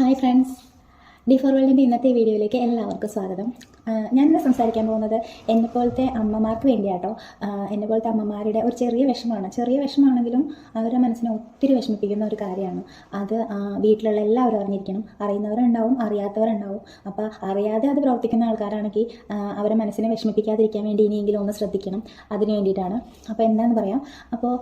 Hi friends. D four വേൾഡിന്റെ ഇന്നത്തെ വീഡിയോയിലേക്ക് എല്ലാവർക്കും സ്വാഗതം. ഞാനിന്ന് സംസാരിക്കാൻ പോകുന്നത് എന്നെപ്പോലത്തെ അമ്മമാർക്ക് വേണ്ടിയാട്ടോ. എന്നെപ്പോലത്തെ അമ്മമാരുടെ ഒരു ചെറിയ വിഷമമാണ് ചെറിയ വിഷമമാണെങ്കിലും അവരുടെ മനസ്സിനെ ഒത്തിരി വിഷമിപ്പിക്കുന്ന ഒരു കാര്യമാണ്. അത് വീട്ടിലുള്ള എല്ലാവരും അറിഞ്ഞിരിക്കണം. അറിയുന്നവരുണ്ടാവും അറിയാത്തവരുണ്ടാവും. അപ്പോൾ അറിയാതെ അത് പ്രവർത്തിക്കുന്ന ആൾക്കാരാണെങ്കിൽ അവരെ മനസ്സിനെ വിഷമിപ്പിക്കാതിരിക്കാൻ വേണ്ടി ഇനിയെങ്കിലും ഒന്ന് ശ്രദ്ധിക്കണം. അതിന് വേണ്ടിയിട്ടാണ്. അപ്പോൾ എന്താണെന്ന് പറയാം. അപ്പോൾ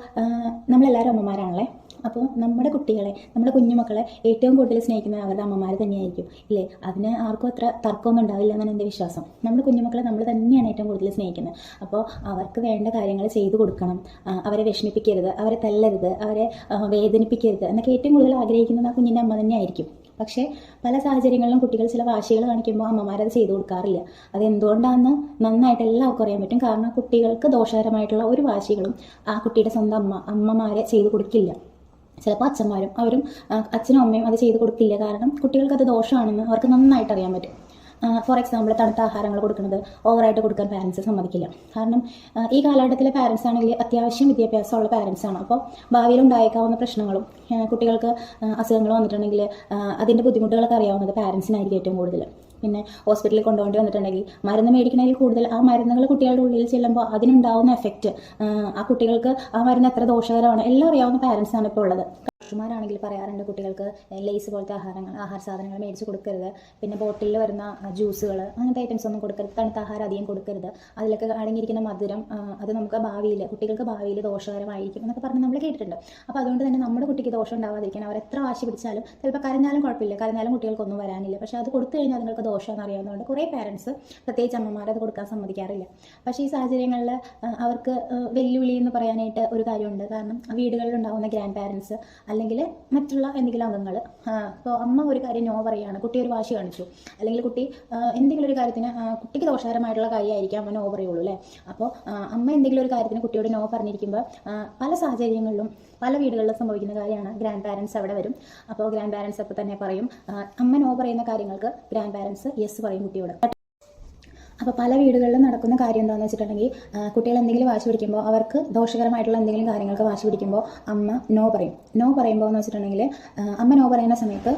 നമ്മളെല്ലാവരും അമ്മമാരാണല്ലേ? അപ്പോൾ നമ്മുടെ കുട്ടികളെ നമ്മുടെ കുഞ്ഞുമക്കളെ ഏറ്റവും കൂടുതൽ സ്നേഹിക്കുന്നത് അവരുടെ അമ്മമാർ തന്നെയായിരിക്കും. ഇല്ലേ? അതിന് ആർക്കും അത്ര തർക്കമൊന്നും ഉണ്ടാവില്ല. എന്നാണ് എന്റെ വിശ്വാസം? നമ്മുടെ കുഞ്ഞുമക്കളെ നമ്മൾ തന്നെയാണ് ഏറ്റവും കൂടുതൽ സ്നേഹിക്കുന്നത്. അപ്പോൾ അവർക്ക് വേണ്ട കാര്യങ്ങൾ ചെയ്തു കൊടുക്കണം. അവരെ വിഷമിപ്പിക്കരുത് അവരെ തല്ലരുത് അവരെ വേദനിപ്പിക്കരുത് എന്നൊക്കെ ഏറ്റവും കൂടുതൽ ആഗ്രഹിക്കുന്നത് ആ കുഞ്ഞിന്റെ അമ്മ തന്നെയായിരിക്കും. പക്ഷേ പല സാഹചര്യങ്ങളിലും കുട്ടികൾ ചില വാശികൾ കാണിക്കുമ്പോൾ അമ്മമാരത് ചെയ്തു കൊടുക്കാറില്ല. അത് എന്തുകൊണ്ടാണെന്ന് നന്നായിട്ട് എല്ലാവർക്കും അറിയാൻ പറ്റും. കാരണം കുട്ടികൾക്ക് ദോഷകരമായിട്ടുള്ള ഒരു വാശികളും ആ കുട്ടിയുടെ സ്വന്തം അമ്മ അമ്മമാരെ ചെയ്തു കൊടുക്കില്ല. ചിലപ്പോൾ അച്ഛന്മാരും അവരും അച്ഛനും അമ്മയും അത് ചെയ്തു കൊടുക്കില്ല. കാരണം കുട്ടികൾക്ക് അത് ദോഷമാണെന്ന് അവർക്ക് നന്നായിട്ട് അറിയാൻ പറ്റും. ഫോർ എക്സാമ്പിൾ തണുത്ത ആഹാരങ്ങൾ കൊടുക്കുന്നത്. ഓവറായിട്ട് കൊടുക്കാൻ പാരൻസ് സമ്മതിക്കില്ല. കാരണം ഈ കാലഘട്ടത്തിലെ പാരൻസ് ആണെങ്കിൽ അത്യാവശ്യം വിദ്യാഭ്യാസമുള്ള ആണ്. അപ്പോൾ ഭാവിയിൽ ഉണ്ടായേക്കാവുന്ന പ്രശ്നങ്ങളും കുട്ടികൾക്ക് അസുഖങ്ങൾ വന്നിട്ടുണ്ടെങ്കിൽ അതിന്റെ ബുദ്ധിമുട്ടുകളൊക്കെ അറിയാവുന്നത് പാരൻസിനായിരിക്കും ഏറ്റവും കൂടുതൽ. പിന്നെ ഹോസ്പിറ്റലിൽ കൊണ്ടുപോകേണ്ടി വന്നിട്ടുണ്ടെങ്കിൽ മരുന്ന് മേടിക്കണതിൽ കൂടുതൽ ആ മരുന്നുകൾ കുട്ടികളുടെ ഉള്ളിൽ ചെല്ലുമ്പോൾ അതിനുണ്ടാവുന്ന എഫക്റ്റ് ആ കുട്ടികൾക്ക് ആ മരുന്ന് എത്ര ദോഷകരമാണ് എല്ലാം അറിയാവുന്ന പാരൻസ് ആണ് ഇപ്പോൾ ഉള്ളത്. ഡോക്ടർമാരാണെങ്കിൽ പറയാറുണ്ട് കുട്ടികൾക്ക് ലേസ് പോലത്തെ ആഹാരങ്ങൾ ആഹാര സാധനങ്ങൾ മേടിച്ച് കൊടുക്കരുത്. പിന്നെ ബോട്ടിലിൽ വരുന്ന ജ്യൂസുകൾ അങ്ങനത്തെ ഐറ്റംസ് ഒന്നും കൊടുക്കരുത്. തണുത്ത ആഹാരം അധികം കൊടുക്കരുത്. അതിലൊക്കെ അടങ്ങിയിരിക്കുന്ന മധുരം അത് നമുക്ക് ഭാവിയിൽ കുട്ടികൾക്ക് ഭാവിയിൽ ദോഷകരമായിരിക്കും എന്നൊക്കെ പറഞ്ഞ് നമ്മൾ കേട്ടിട്ടുണ്ട്. അപ്പോൾ അതുകൊണ്ട് തന്നെ നമ്മുടെ കുട്ടിക്ക് ദോഷം ഉണ്ടാവാതിരിക്കാൻ അവർ എത്ര വാശി പിടിച്ചാലും ചിലപ്പോൾ കരഞ്ഞാലും കുഴപ്പമില്ല. കരഞ്ഞാലും കുട്ടികൾക്കൊന്നും വരാനില്ല. പക്ഷേ അത് കൊടുത്തു കഴിഞ്ഞാൽ നിങ്ങൾക്ക് ദോഷമെന്ന് അറിയാവുന്നതുകൊണ്ട് കുറേ പാരൻസ് പ്രത്യേകിച്ച് അമ്മമാർ അത് കൊടുക്കാൻ സമ്മതിക്കാറില്ല. പക്ഷേ ഈ സാഹചര്യങ്ങളിൽ അവർക്ക് വെല്ലുവിളി എന്ന് പറയാനായിട്ട് ഒരു കാര്യമുണ്ട്. കാരണം വീടുകളിൽ ഉണ്ടാകുന്ന ഗ്രാൻഡ് പാരൻസ് അല്ലെങ്കിൽ മറ്റുള്ള എന്തെങ്കിലും അംഗങ്ങൾ ഇപ്പോൾ അമ്മ ഒരു കാര്യം നോ പറയുകയാണ് കുട്ടി ഒരു വാശി കാണിച്ചു. അല്ലെങ്കിൽ കുട്ടി എന്തെങ്കിലും ഒരു കാര്യത്തിന് കുട്ടിക്ക് ദോഷകരമായിട്ടുള്ള കാര്യമായിരിക്കും അമ്മ നോ പറയുള്ളൂ അല്ലേ? അപ്പോൾ അമ്മ എന്തെങ്കിലും ഒരു കാര്യത്തിന് കുട്ടിയോട് നോ പറഞ്ഞിരിക്കുമ്പോൾ പല സാഹചര്യങ്ങളിലും പല വീടുകളിലും സംഭവിക്കുന്ന കാര്യമാണ് ഗ്രാൻഡ് പാരൻസ് അവിടെ വരും. അപ്പോൾ ഗ്രാൻഡ് പാരൻസ് അപ്പോൾ തന്നെ പറയും അമ്മ നോ പറയുന്ന കാര്യങ്ങൾക്ക് ഗ്രാൻഡ് പാരൻസ് യെസ് പറയും കുട്ടിയോട്. അപ്പോൾ പല വീടുകളിലും നടക്കുന്ന കാര്യം എന്താണെന്ന് വെച്ചിട്ടുണ്ടെങ്കിൽ കുട്ടികൾ എന്തെങ്കിലും വാശി പിടിക്കുമ്പോൾ അവർക്ക് ദോഷകരമായിട്ടുള്ള എന്തെങ്കിലും കാര്യങ്ങൾക്ക് വാശി പിടിക്കുമ്പോൾ അമ്മ നോ പറയും. നോ പറയുമ്പോൾ എന്ന് വെച്ചിട്ടുണ്ടെങ്കിൽ അമ്മ നോ പറയുന്ന സമയത്ത്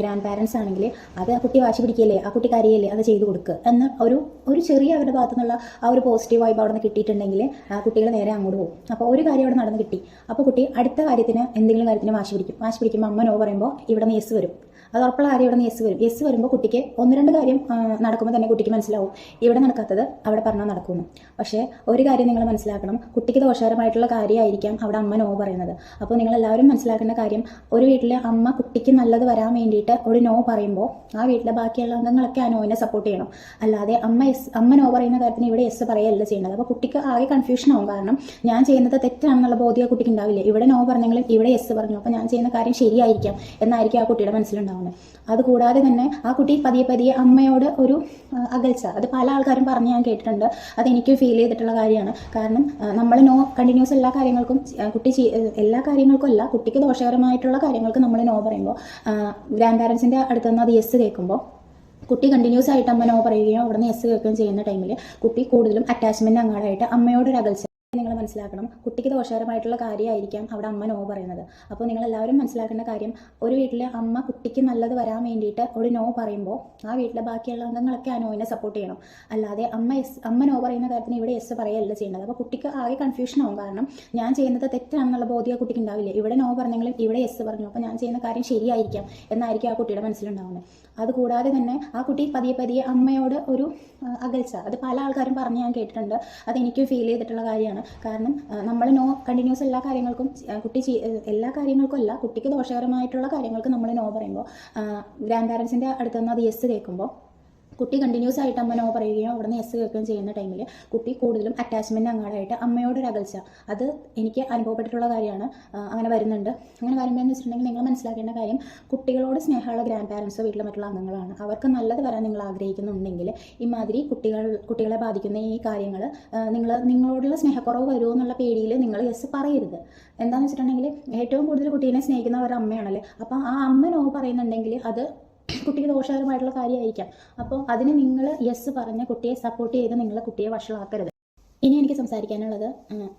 ഗ്രാൻഡ് പാരൻസ് ആണെങ്കിൽ അത് ആ കുട്ടി വാശി പിടിക്കില്ലേ ആ കുട്ടി കരയില്ലേ അത് ചെയ്തു കൊടുക്കുക എന്ന ഒരു ഒരു ചെറിയ അവരുടെ ഭാഗത്തു നിന്നുള്ള ആ ഒരു പോസിറ്റീവ് വൈബ് അവിടെ നിന്ന് കിട്ടിയിട്ടുണ്ടെങ്കിൽ കുട്ടികൾ നേരെ അങ്ങോട്ട് പോകും. അപ്പോൾ ഒരു കാര്യം അവിടെ നടന്ന് കിട്ടി. അപ്പോൾ കുട്ടി അടുത്ത കാര്യത്തിന് എന്തെങ്കിലും കാര്യത്തിന് വാശി പിടിക്കും. വാശി പിടിക്കുമ്പോൾ അമ്മ നോ പറയുമ്പോൾ ഇവിടെ നിന്ന് യെസ് വരും. അത് ഉറപ്പുള്ള കാര്യം ഇവിടെ നിന്ന് യെസ് വരും. എസ് വരുമ്പോൾ കുട്ടിക്ക് ഒന്ന് രണ്ട് കാര്യം നടക്കുമ്പോൾ തന്നെ കുട്ടിക്ക് മനസ്സിലാവും. ഇവിടെ നടക്കാത്തത് അവിടെ പറഞ്ഞാൽ നടക്കുന്നു പക്ഷേ ഒരു കാര്യം നിങ്ങൾ മനസ്സിലാക്കണം. കുട്ടിക്ക് ദോഷകരമായിട്ടുള്ള കാര്യമായിരിക്കാം അവിടെ അമ്മ നോ പറയുന്നത്. അപ്പോൾ നിങ്ങൾ എല്ലാവരും മനസ്സിലാക്കേണ്ട കാര്യം ഒരു വീട്ടിലെ അമ്മ കുട്ടിക്ക് നല്ലത് വരാൻ വേണ്ടിയിട്ട് ഒരു നോ പറയുമ്പോൾ ആ വീട്ടിലെ ബാക്കിയുള്ള അംഗങ്ങളൊക്കെ ആ നോവിനെ സപ്പോർട്ട് ചെയ്യണം. അല്ലാതെ അമ്മ യെസ് അമ്മ നോ പറയുന്ന കാര്യത്തിന് ഇവിടെ എസ് പറയുകയല്ല ചെയ്യേണ്ടത് അപ്പോൾ കുട്ടിക്ക് ആകെ കൺഫ്യൂഷൻ ആവും. കാരണം ഞാൻ ചെയ്യുന്നത് തെറ്റാണെന്നുള്ള ബോധ്യം കുട്ടിക്ക് ഉണ്ടാവില്ല? ഇവിടെ നോ പറഞ്ഞെങ്കിലും ഇവിടെ എസ് പറഞ്ഞു. അപ്പോൾ ഞാൻ ചെയ്യുന്ന കാര്യം ശരിയായിരിക്കാം എന്നായിരിക്കും ആ കുട്ടിയുടെ മനസ്സിലുണ്ടാവുന്നത് അതുകൂടാതെ തന്നെ ആ കുട്ടി പതിയെ പതിയെ അമ്മയോട് ഒരു അകൽച്ച അത് പല ആൾക്കാരും പറഞ്ഞ് ഞാൻ കേട്ടിട്ടുണ്ട്. അത് എനിക്ക് ഫീൽ ചെയ്തിട്ടുള്ള കാര്യമാണ്. കാരണം നമ്മൾ നോ കണ്ടിന്യൂസ് എല്ലാ കാര്യങ്ങൾക്കും കുട്ടി എല്ലാ കാര്യങ്ങൾക്കും അല്ല കുട്ടിക്ക് ദോഷകരമായിട്ടുള്ള കാര്യങ്ങൾക്ക് നമ്മൾ നോ പറയുമ്പോൾ ഗ്രാൻഡ് പാരൻസിന്റെ അടുത്ത് നിന്ന് അത് യെസ് കേൾക്കുമ്പോൾ കുട്ടി കണ്ടിന്യൂസ് ആയിട്ട് അമ്മ നോ പറയുകയോ അവിടെ നിന്ന് യെസ് കേൾക്കുകയും ചെയ്യുന്ന ടൈമിൽ കുട്ടി കൂടുതലും അറ്റാച്ച്മെന്റ് അങ്ങാടായിട്ട് അമ്മയോടൊരു അകൽച്ച നിങ്ങൾ മനസ്സിലാക്കണം. കുട്ടിക്ക് ദോഷകരമായിട്ടുള്ള കാര്യമായിരിക്കാം അവിടെ അമ്മ നോ പറയുന്നത്. അപ്പോൾ നിങ്ങൾ എല്ലാവരും മനസ്സിലാക്കേണ്ട കാര്യം ഒരു വീട്ടിൽ അമ്മ കുട്ടിക്ക് നല്ലത് വരാൻ വേണ്ടിയിട്ട് ഒരു നോ പറയുമ്പോൾ ആ വീട്ടിലെ ബാക്കിയുള്ള അംഗങ്ങളൊക്കെ ആ സപ്പോർട്ട് ചെയ്യണം. അല്ലാതെ അമ്മ എസ് അമ്മ നോ പറയുന്ന കാര്യത്തിന് ഇവിടെ എസ് പറയുകയല്ല ചെയ്യേണ്ടത്. അപ്പോൾ കുട്ടിക്ക് ആകെ കൺഫ്യൂഷൻ ആവും. കാരണം ഞാൻ ചെയ്യുന്നത് തെറ്റാണെന്നുള്ള ബോധ്യം കുട്ടിക്ക് ഉണ്ടാവില്ല? ഇവിടെ നോ പറഞ്ഞെങ്കിലും ഇവിടെ എസ് പറഞ്ഞു. അപ്പോൾ ഞാൻ ചെയ്യുന്ന കാര്യം ശരിയായിരിക്കാം എന്നായിരിക്കും ആ കുട്ടിയുടെ മനസ്സിലുണ്ടാവുന്നത്. അതുകൂടാതെ തന്നെ ആ കുട്ടി പതിയെ പതിയെ അമ്മയോട് ഒരു അകൽച്ച. അത് പല ആൾക്കാരും പറഞ്ഞ് ഞാൻ കേട്ടിട്ടുണ്ട്. അത് എനിക്ക് ഫീൽ ചെയ്തിട്ടുള്ള കാര്യമാണ്. കാരണം നമ്മൾ നോ കണ്ടിന്യൂസ് എല്ലാ കാര്യങ്ങൾക്കും കുട്ടി എല്ലാ കാര്യങ്ങൾക്കും അല്ല കുട്ടിക്ക് ദോഷകരമായിട്ടുള്ള കാര്യങ്ങൾക്ക് നമ്മൾ നോ പറയുമ്പോൾ ഗ്രാൻഡ് പാരൻസിന്റെ അടുത്ത് നിന്ന് അത് യെസ് കേൾക്കുമ്പോൾ കുട്ടി കണ്ടിന്യൂസ് ആയിട്ട് അമ്മ നോ പറയുകയോ അവിടെ നിന്ന് യെസ് കേൾക്കുകയും ചെയ്യുന്ന ടൈമിൽ കുട്ടി കൂടുതലും അറ്റാച്ച്മെന്റ് അങ്ങാടായിട്ട് അമ്മയോടൊരു അകൽച്ച. അത് എനിക്ക് അനുഭവപ്പെട്ടിട്ടുള്ള കാര്യമാണ്. അങ്ങനെ വരുന്നുണ്ട്. അങ്ങനെ വരുമ്പോൾ എന്ന് വെച്ചിട്ടുണ്ടെങ്കിൽ നിങ്ങൾ മനസ്സിലാക്കേണ്ട കാര്യം കുട്ടികളോട് സ്നേഹമുള്ള ഗ്രാൻഡ് പാരൻസോ വീട്ടിലെ മറ്റുള്ള അംഗങ്ങളാണ്. അവർക്ക് നല്ലത് വരാൻ നിങ്ങൾ ആഗ്രഹിക്കുന്നുണ്ടെങ്കിൽ ഇമാതിരി കുട്ടികൾ കുട്ടികളെ ബാധിക്കുന്ന ഈ കാര്യങ്ങൾ നിങ്ങൾ നിങ്ങളോടുള്ള സ്നേഹക്കുറവ് വരുമോ എന്നുള്ള പേടിയിൽ നിങ്ങൾ എസ് പറയരുത്. എന്താണെന്ന് വെച്ചിട്ടുണ്ടെങ്കിൽ ഏറ്റവും കൂടുതൽ കുട്ടീനെ സ്നേഹിക്കുന്നവർ അമ്മയാണല്ലേ? അപ്പോൾ ആ അമ്മ നോ പറയുന്നുണ്ടെങ്കിൽ അത് കുട്ടിക്ക് ദോഷകരമായിട്ടുള്ള കാര്യമായിരിക്കാം. അപ്പോൾ അതിന് നിങ്ങൾ യെസ് പറഞ്ഞ കുട്ടിയെ സപ്പോർട്ട് ചെയ്ത് നിങ്ങളെ കുട്ടിയെ വഷളാക്കരുത്. ഇനി എനിക്ക് സംസാരിക്കാനുള്ളത്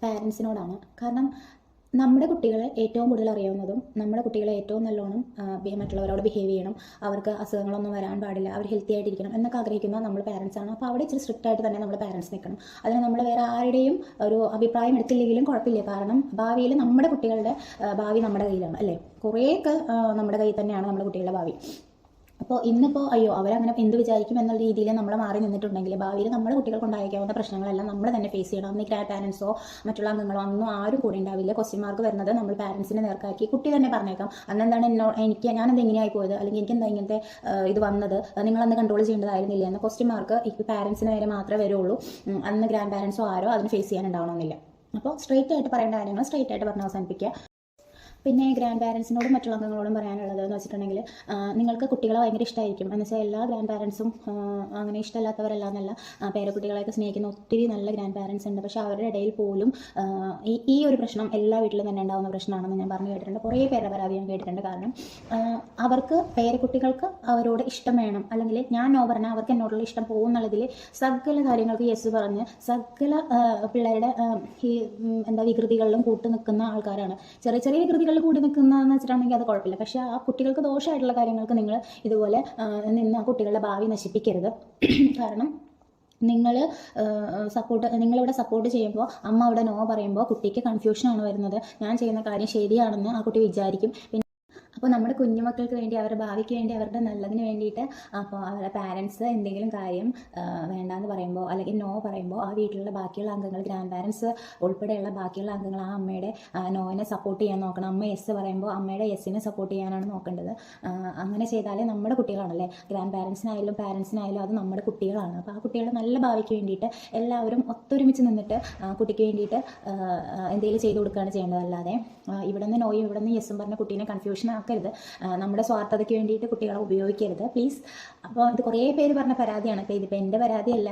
പാരൻസിനോടാണ് കാരണം നമ്മുടെ കുട്ടികളെ ഏറ്റവും കൂടുതൽ അറിയാവുന്നതും നമ്മുടെ കുട്ടികളെ ഏറ്റവും നല്ലോണം മറ്റുള്ളവരോട് ബിഹേവ് ചെയ്യണം. അവർക്ക് അസുഖങ്ങളൊന്നും വരാൻ പാടില്ല. അവർ ഹെൽത്തി ആയിട്ടിരിക്കണം എന്നൊക്കെ ആഗ്രഹിക്കുന്ന നമ്മൾ പാരൻസ് ആണ്. അപ്പോൾ അവിടെ ഇച്ചിരി സ്ട്രിക്റ്റ് ആയിട്ട് തന്നെ നമ്മൾ പാരൻസ് നിൽക്കണം. അതിന് നമ്മൾ വേറെ ആരുടെയും ഒരു അഭിപ്രായം എടുത്തില്ലെങ്കിലും കുഴപ്പമില്ല. കാരണം ഭാവിയിൽ നമ്മുടെ കുട്ടികളുടെ ഭാവി നമ്മുടെ കയ്യിലാണ് അല്ലേ? കുറേയൊക്കെ നമ്മുടെ കയ്യിൽ തന്നെയാണ് നമ്മുടെ കുട്ടികളുടെ ഭാവി. അപ്പോൾ ഇന്നിപ്പോൾ അയ്യോ അവരങ്ങനെ എന്ത് വിചാരിക്കും എന്നുള്ള രീതിയിൽ നമ്മൾ മാറി നിന്നിട്ടുണ്ടെങ്കിൽ ഭാവിയിൽ നമ്മുടെ കുട്ടികൾക്ക് ഉണ്ടായിരിക്കാവുന്ന പ്രശ്നങ്ങളെല്ലാം നമ്മൾ തന്നെ ഫേസ് ചെയ്യണം. അന്ന് ഗ്രാൻഡ് പാരൻസോ മറ്റുള്ള അംഗങ്ങളോ ഒന്നും ആരും കൂടെ ഉണ്ടാവില്ല. ക്വസ്റ്റ്യൻ മാർക്ക് വരുന്നത് നമ്മൾ പാരൻസിനെ നേർക്കാക്കി. കുട്ടി തന്നെ പറഞ്ഞേക്കാം. അന്ന് എന്താണ് എന്നോ എനിക്ക് ഞാനെന്ത് ഇങ്ങനെയായി പോയത്? അല്ലെങ്കിൽ എനിക്ക് എന്താ ഇങ്ങനത്തെ ഇത് വന്നത്? നിങ്ങൾ അന്ന് കൺട്രോൾ ചെയ്യേണ്ടതായിരുന്നില്ല എന്ന ക്വസ്റ്റ്യൻ മാർക്ക് ഇപ്പോൾ പാരൻസിന് നേരെ മാത്രമേ വരുള്ളൂ. അന്ന് ഗ്രാൻഡ് പാരൻസോ ആരോ അതിന് ഫേസ് ചെയ്യാനുണ്ടാവണമെന്നില്ല അപ്പോൾ സ്ട്രേറ്റ് ആയിട്ട് പറയേണ്ട കാര്യങ്ങൾ സ്ട്രേറ്റ് ആയിട്ട് പറഞ്ഞ് അവസാനിപ്പിക്കുക. പിന്നെ ഗ്രാൻഡ് പാരൻസിനോടും മറ്റുള്ള അംഗങ്ങളോടും പറയാനുള്ളത് എന്ന് വെച്ചിട്ടുണ്ടെങ്കിൽ നിങ്ങൾക്ക് കുട്ടികളെ ഭയങ്കര ഇഷ്ടമായിരിക്കും എന്ന് വെച്ചാൽ എല്ലാ ഗ്രാൻഡ് പാരൻസും അങ്ങനെ ഇഷ്ടമല്ലാത്തവരല്ല എന്നല്ല പേരക്കുട്ടികളെയൊക്കെ സ്നേഹിക്കുന്ന ഒത്തിരി നല്ല ഗ്രാൻഡ് പാരൻസ് ഉണ്ട്. പക്ഷേ അവരുടെ ഇടയിൽ പോലും ഈ ഈ ഒരു പ്രശ്നം എല്ലാ വീട്ടിലും തന്നെ ഉണ്ടാകുന്ന പ്രശ്നമാണെന്ന് ഞാൻ പറഞ്ഞു കേട്ടിട്ടുണ്ട്. കുറേ പേരുടെ പരാതി ഞാൻ കേട്ടിട്ടുണ്ട്. കാരണം അവർക്ക് പേരക്കുട്ടികൾക്ക് അവരോട് ഇഷ്ടം വേണം. അല്ലെങ്കിൽ ഞാൻ നോ പറഞ്ഞാൽ അവർക്ക് എന്നോടുള്ള ഇഷ്ടം പോകും എന്നുള്ളതിൽ സകല കാര്യങ്ങൾക്ക് യെസ് പറഞ്ഞ് സകല പിള്ളേരുടെ ഈ എന്താ വികൃതികളിലും കൂട്ടു നിൽക്കുന്ന ആൾക്കാരാണ്. ചെറിയ ചെറിയ വികൃതികളിൽ കൂടി നിൽക്കുന്നതെന്ന് വെച്ചിട്ടുണ്ടെങ്കിൽ അത് കുഴപ്പമില്ല. പക്ഷേ ആ കുട്ടികൾക്ക് ദോഷമായിട്ടുള്ള കാര്യങ്ങൾക്ക് നിങ്ങൾ ഇതുപോലെ നിന്ന് ആ കുട്ടികളുടെ ഭാവി നശിപ്പിക്കരുത്. കാരണം നിങ്ങൾ സപ്പോർട്ട് നിങ്ങളിവിടെ സപ്പോർട്ട് ചെയ്യുമ്പോൾ അമ്മ അവിടെ നോ പറയുമ്പോൾ കുട്ടിക്ക് കൺഫ്യൂഷനാണ് വരുന്നത്. ഞാൻ ചെയ്യുന്ന കാര്യം ശരിയാണെന്ന് ആ കുട്ടി വിചാരിക്കും. അപ്പോൾ നമ്മുടെ കുഞ്ഞുമക്കൾക്ക് വേണ്ടി അവരുടെ ഭാവിക്ക് വേണ്ടി അവരുടെ നല്ലതിന് വേണ്ടിയിട്ട് അപ്പോൾ അവരുടെ പാരൻസ് എന്തെങ്കിലും കാര്യം വേണ്ടാന്ന് പറയുമ്പോൾ അല്ലെങ്കിൽ നോ പറയുമ്പോൾ ആ വീട്ടിലുള്ള ബാക്കിയുള്ള അംഗങ്ങൾ ഗ്രാൻഡ് പാരൻസ് ഉൾപ്പെടെയുള്ള ബാക്കിയുള്ള അംഗങ്ങൾ ആ അമ്മയുടെ നോവിനെ സപ്പോർട്ട് ചെയ്യാൻ നോക്കണം. അമ്മ എസ് പറയുമ്പോൾ അമ്മയുടെ എസ്സിനെ സപ്പോർട്ട് ചെയ്യാനാണ് നോക്കേണ്ടത്. അങ്ങനെ ചെയ്താലേ നമ്മുടെ കുട്ടികളാണല്ലേ? ഗ്രാൻഡ് പാരൻസിനായാലും പാരൻസിനായാലും അത് നമ്മുടെ കുട്ടികളാണ്. അപ്പോൾ ആ കുട്ടികളുടെ നല്ല ഭാവിക്ക് വേണ്ടിയിട്ട് എല്ലാവരും ഒത്തൊരുമിച്ച് നിന്നിട്ട് കുട്ടിക്ക് വേണ്ടിയിട്ട് എന്തെങ്കിലും ചെയ്തു കൊടുക്കുകയാണ് ചെയ്യേണ്ടതല്ലാതെ ഇവിടെ നിന്ന് നോയും ഇവിടെ നിന്ന് യെസ്സും പറഞ്ഞ കുട്ടീനെ കൺഫ്യൂഷൻ ആക്കരുത് ആ, നമ്മുടെ സ്വാർത്ഥതയ്ക്ക് വേണ്ടിയിട്ട് കുട്ടികളെ ഉപയോഗിക്കരുത്. പ്ലീസ് അപ്പോൾ ഇത് കുറേ പേര് പറഞ്ഞ പരാതിയാണ്. അപ്പോൾ ഇതിപ്പോൾ എന്റെ പരാതിയല്ല.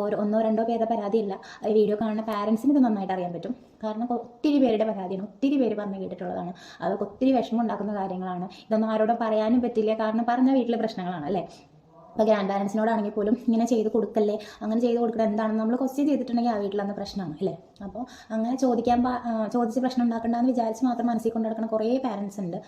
ഓരോ ഒന്നോ രണ്ടോ പേരുടെ പരാതിയല്ല. വീഡിയോ കാണുന്ന പാരൻസിന് ഇത് നന്നായിട്ട് അറിയാൻ പറ്റും. കാരണം ഒത്തിരി പേരുടെ പരാതിയാണ്. ഒത്തിരി പേര് പറഞ്ഞ് കേട്ടിട്ടുള്ളതാണ്. അതൊക്കെ ഒത്തിരി വിഷമം ഉണ്ടാക്കുന്ന കാര്യങ്ങളാണ്. ഇതൊന്നും ആരോടും പറയാനും പറ്റില്ല. കാരണം പറഞ്ഞ വീട്ടിലെ പ്രശ്നങ്ങളാണ് അല്ലേ? ഇപ്പോൾ ഗ്രാൻഡ് പാരൻസിനോടാണെങ്കിൽ പോലും ഇങ്ങനെ ചെയ്ത് കൊടുക്കല്ലേ? അങ്ങനെ ചെയ്ത് കൊടുക്കണം എന്താണെന്ന് നമ്മൾ ക്വസ്റ്റ്യൻ ചെയ്തിട്ടുണ്ടെങ്കിൽ ആ വീട്ടിലന്ന് പ്രശ്നമാണ് അല്ലേ? അപ്പോൾ അങ്ങനെ ചോദിക്കാൻ ചോദിച്ച് പ്രശ്നം ഉണ്ടാക്കണ്ടെന്ന് വിചാരിച്ച് മാത്രം മനസ്സിൽ കൊണ്ടു നടക്കുന്ന കുറേ പാരൻസ് ഉണ്ട്.